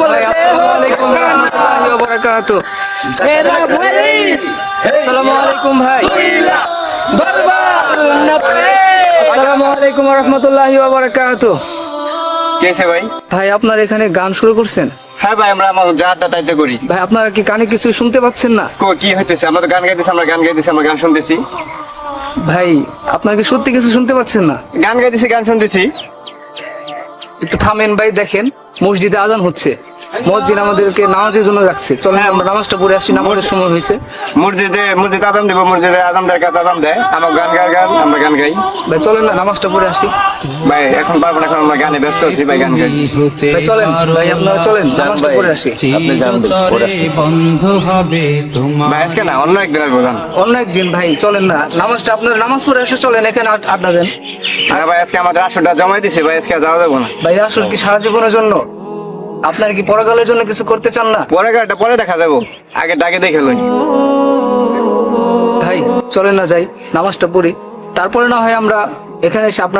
ভাই আসসালামু আলাইকুম রহমতুল্লাহি ওয়া বারাকাতু আসসালামু আলাইকুম ভাই। আসসালামু আলাইকুম রহমতুল্লাহি ওয়া বারাকাতু কেছে ভাই? ভাই আপনার এখানে গান শুরু করছেন? হ্যাঁ ভাই আমরা আমার যা তাইতে করি। ভাই আপনারা কি কানে কিছু শুনতে পাচ্ছেন না? কো কি হইতেছে? আমরা তো গান গাইতেছি আমরা গান গাইতেছি আমরা গান শুনতেছি। ভাই আপনার কি সত্যি কিছু শুনতে পাচ্ছেন না? গান গাইতেছি গান শুনতেছি। একটু থামেন ভাই দেখেন। মসজিদে আজান হচ্ছে। মসজিদ আমাদেরকে নামাজের জন্য রাখছে। চলেন আমরা নামাজটা পড়ে আসি নামাজের সময় হয়েছে। মসজিদে মসজিদে আদাম দিব মসজিদে আদাম দেয় কাছে আদাম দেয়। আমার গান গায় গান আমরা গান গাই। ভাই চলেন না নামাজটা পড়ে আসি। ভাই এখন পারব না এখন আমরা গানে ব্যস্ত আছি ভাই গান গাই। ভাই চলেন ভাই আপনারা চলেন নামাজটা পড়ে আসি। আপনি যান। বন্ধ হবে তোমার ভাই আজকে না অন্য একদিন আসব গান অন্য একদিন ভাই চলেন না। নামাজটা আপনার নামাজ পড়ে এসে চলেন এখানে আড্ডা দেন। হ্যাঁ ভাই আজকে আমাদের আসরটা জমাই দিছি ভাই আজকে যাওয়া যাব না। ভাই আসল কি সারা জীবনের জন্য? আপনার কি পরকালের জন্য কিছু করতে চান না? পরকালটা পরে দেখা যাব। আগে ডাকে দেখে লই। ভাই চলেন না যাই নামাজটা পড়ি। তারপরে না হয় আমরা এখানে এসে আপনার